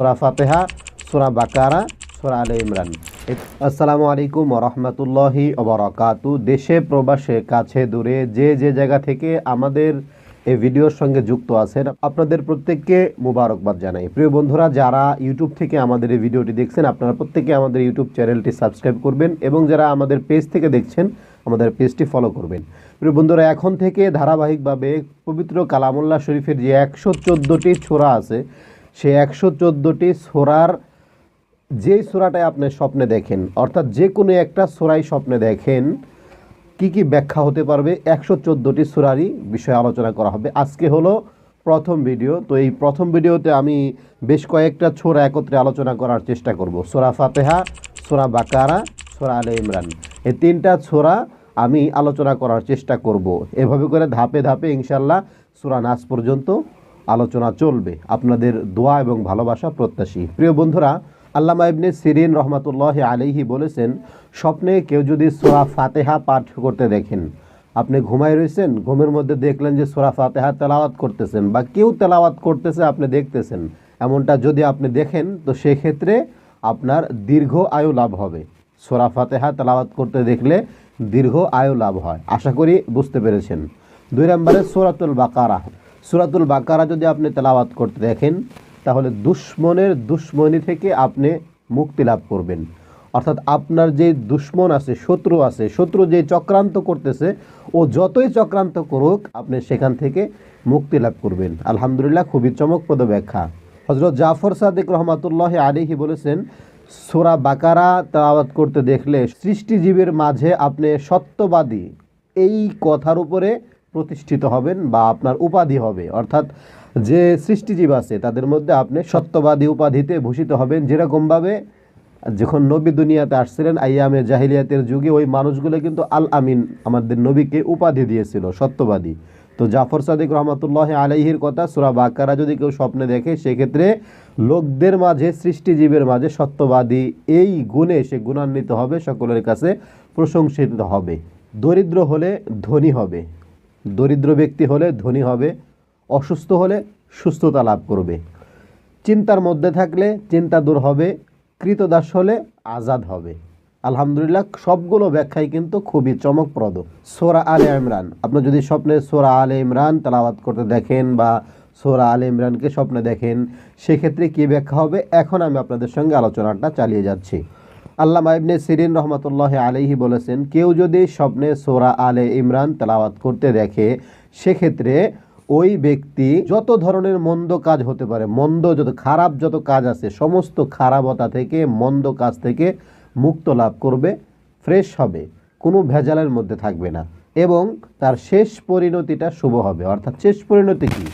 সোরা ফাতেহা সোরা বাকারা সোরা আলে ইমরান আসসালামু আলাইকুম রহমতুল্লাহি ওবরাকাতু দেশে, প্রবাসে, কাছে, দূরে, যে যে জায়গা থেকে আমাদের এই ভিডিওর সঙ্গে যুক্ত আছেন, আপনাদের প্রত্যেককে মুবারকবাদ জানাই। প্রিয় বন্ধুরা, যারা ইউটিউব থেকে আমাদের এই ভিডিওটি দেখছেন, আপনারা প্রত্যেকে আমাদের ইউটিউব চ্যানেলটি সাবস্ক্রাইব করবেন এবং যারা আমাদের পেজ থেকে দেখছেন, আমাদের পেজটি ফলো করবেন। প্রিয় বন্ধুরা, এখন থেকে ধারাবাহিকভাবে পবিত্র কালামুল্লাহ শরীফের যে একশো চোদ্দোটি ছোরা আছে সেই একশো চোদ্দোটি সোরার যেই সোরাটাই আপনি স্বপ্নে দেখেন, অর্থাৎ যে কোনো একটা সোরাই স্বপ্নে দেখেন, কি কি ব্যাখ্যা হতে পারবে? একশো চোদ্দোটি সোরারই বিষয়ে আলোচনা করা হবে। আজকে হলো প্রথম ভিডিও। তো এই প্রথম ভিডিওতে আমি বেশ কয়েকটা ছোরা একত্রে আলোচনা করার চেষ্টা করব। সোরা ফাতেহা, সোরা বাকারা, সোরা আলে ইমরান। এই তিনটা ছোরা আমি আলোচনা করার চেষ্টা করব। এভাবে করে ধাপে ধাপে ইনশাল্লাহ সোরা নাচ পর্যন্ত আলোচনা চলবে। আপনাদের দোয়া এবং ভালোবাসা প্রত্যাশী। প্রিয় বন্ধুরা, আল্লামা ইবনে সিরিন রহমাতুল্লাহ আলাইহি বলেছেন, স্বপ্নে কেউ যদি সোরা ফাতেহা পাঠ করতে দেখেন, আপনি ঘুমায় রয়েছেন, ঘুমের মধ্যে দেখলেন যে সোরা ফাতেহা তেলাওয়াত করতেছেন বা কেউ তেলাওয়াত করতেছে, আপনি দেখতেছেন। এমনটা যদি আপনি দেখেন, তো সেক্ষেত্রে আপনার দীর্ঘ আয়ু লাভ হবে। সোরা ফাতেহা তেলাওয়াত করতে দেখলে দীর্ঘ আয়ু লাভ হয়। আশা করি বুঝতে পেরেছেন। দুই নম্বরে সুরাতুল বাকারা। সুরাতুল বাকারা যদি আপনি তেলাওয়াত করতে দেখেন, তাহলে দুশ্মনের দুশ্মনী থেকে আপনি মুক্তি লাভ করবেন। অর্থাৎ আপনার যে দুশ্মন আছে, শত্রু আছে, শত্রু যে চক্রান্ত করতেছে, ও যতই চক্রান্ত করুক, আপনি সেখান থেকে মুক্তি লাভ করবেন। আলহামদুলিল্লাহ, খুবই চমকপ্রদ ব্যাখ্যা। হজরত জাফর সাদিক রহমাতুল্লাহ আলিহি বলেছেন, সোরা বাকারা তেলাওয়াত করতে দেখলে সৃষ্টিজীবের মাঝে আপনি সত্যবাদী। এই কথার উপরে প্রতিষ্ঠিত হবেন বা আপনার উপাধি হবে। অর্থাৎ যে সৃষ্টিজীব আছে, তাদের মধ্যে আপনি সত্যবাদী উপাধিতে ভূষিত হবেন যেরকমভাবে যখন নবী দুনিয়াতে আসছিলেন, আইয়ামে জাহিলিয়াতের যুগে ওই মানুষগুলো কিন্তু আল আমিন আমাদের নবীকে উপাধি দিয়েছিল, সত্যবাদী। তো জাফর সাদিক রহমতুল্লাহ আলাইহির কথা, সুরা বাকারা যদি কেউ স্বপ্নে দেখে, সেক্ষেত্রে লোকদের মাঝে, সৃষ্টিজীবের মাঝে সত্যবাদী এই গুণে সে গুণান্বিত হবে, সকলের কাছে প্রশংসিত হবে। দরিদ্র হলে ধনী হবে। দরিদ্র ব্যক্তি হলে ধনী হবে, অসুস্থ হলে সুস্থতা লাভ করবে। চিন্তার মধ্যে থাকলে চিন্তা দূর হবে, কৃতদাস হলে আজাদ হবে। আলহামদুলিল্লাহ, সবগুলো ব্যাখ্যাই কিন্তু খুবই চমকপ্রদ। সোরা আলে ইমরান। আপনি যদি স্বপ্নে সোরা আলে ইমরান তালাবাদ করতে দেখেন বা সোরা আলে ইমরানকে স্বপ্নে দেখেন, সেক্ষেত্রে কী ব্যাখ্যা হবে? এখন আমি আপনাদের সঙ্গে আলোচনাটা চালিয়ে যাচ্ছি। আল্লামা ইবনে সিরিন রহমতুল্লাহ আলাইহি বলেছেন, কেউ যদি স্বপ্নে সোরা আলে ইমরান তেলাওয়াত করতে দেখে, সেক্ষেত্রে ওই ব্যক্তি যত ধরনের মন্দ কাজ হতে পারে, মন্দ যত, খারাপ যত কাজ আছে, সমস্ত খারাপতা থেকে, মন্দ কাজ থেকে মুক্ত লাভ করবে, ফ্রেশ হবে, কোনো ভেজালের মধ্যে থাকবে না এবং তার শেষ পরিণতিটা শুভ হবে। অর্থাৎ শেষ পরিণতি কি?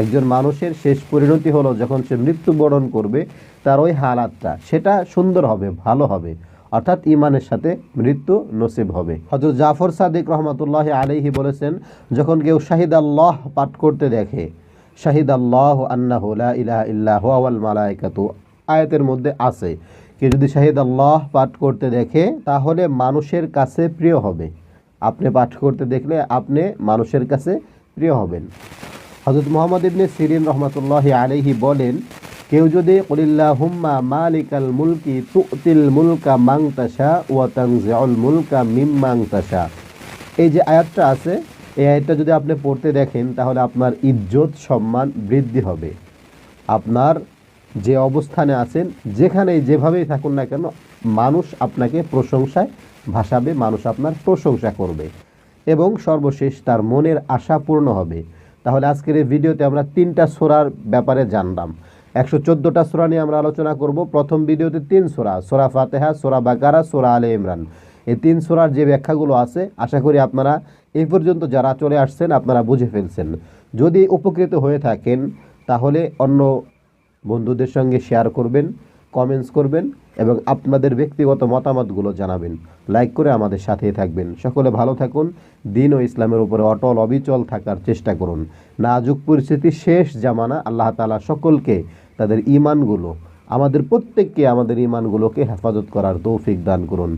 একজন মানুষের শেষ পরিণতি হলো যখন সে মৃত্যুবরণ করবে, তার ওই হালাতটা, সেটা সুন্দর হবে, ভালো হবে। অর্থাৎ ইমানের সাথে মৃত্যু নসিব হবে। হজরত জাফর সাদিক রহমতুল্লাহ আলিহি বলেছেন, যখন কেউ শাহিদ আল্লাহ পাঠ করতে দেখে, শাহিদ আল্লাহ আন্নাহ লা ইলাহা ইল্লাহ আওয়াল মালাইকাতু আয়াতের মধ্যে আছে, কেউ যদি শাহিদ আল্লাহ পাঠ করতে দেখে, তাহলে মানুষের কাছে প্রিয় হবে। আপনি পাঠ করতে দেখলে আপনি মানুষের কাছে প্রিয় হবেন। হজরত মোহাম্মদ ইবনে সিরিন রহমতুল্লাহ আলহি বলেন, কেউ যদি কলিল্লা হুম্মা মালিকাল মুলকি তুতিল মুলকা মাং তাসা ওয়া তাংজিউল মুলকা মিম মাং তাসা এই যে আয়াতটা আছে, এই আয়াতটা যদি আপনি পড়তে দেখেন, তাহলে আপনার ইজ্জত, সম্মান বৃদ্ধি হবে। আপনার যে অবস্থানে আছেন, যেখানেই যেভাবেই থাকুন না কেন, মানুষ আপনাকে প্রশংসায় ভাসাবে, মানুষ আপনার প্রশংসা করবে এবং সর্বশেষ তার মনের আশা পূর্ণ হবে। তাহলে আজকের এই ভিডিওতে আমরা তিনটা সোরার ব্যাপারে জানলাম। একশো চোদ্দোটা সোরা নিয়ে আমরা আলোচনা করব। প্রথম ভিডিওতে তিন সোরা সোরা ফাতেহা, সোরা বাকারা, সোরা আলে ইমরান। এই তিন সোরার যে ব্যাখ্যাগুলো আছে, আশা করি আপনারা এই পর্যন্ত যারা চলে আসছেন, আপনারা বুঝে ফেলছেন। যদি উপকৃত হয়ে থাকেন, তাহলে অন্য বন্ধুদের সঙ্গে শেয়ার করবেন। কমেন্টস করবেন এবং আপনাদের ব্যক্তিগত মতামতগুলো জানাবেন। লাইক করে আমাদের সাথেই থাকবেন। সকলে ভালো থাকুন। দিন ও ইসলামের উপরে অটল, অবিচল থাকার চেষ্টা করুন। নাজুক পরিস্থিতি শেষ জামানা আল্লাহ তালা সকলকে তাদের ইমানগুলো আমাদের প্রত্যেককে আমাদের ইমানগুলোকে হেফাজত করার তৌফিক দান করুন।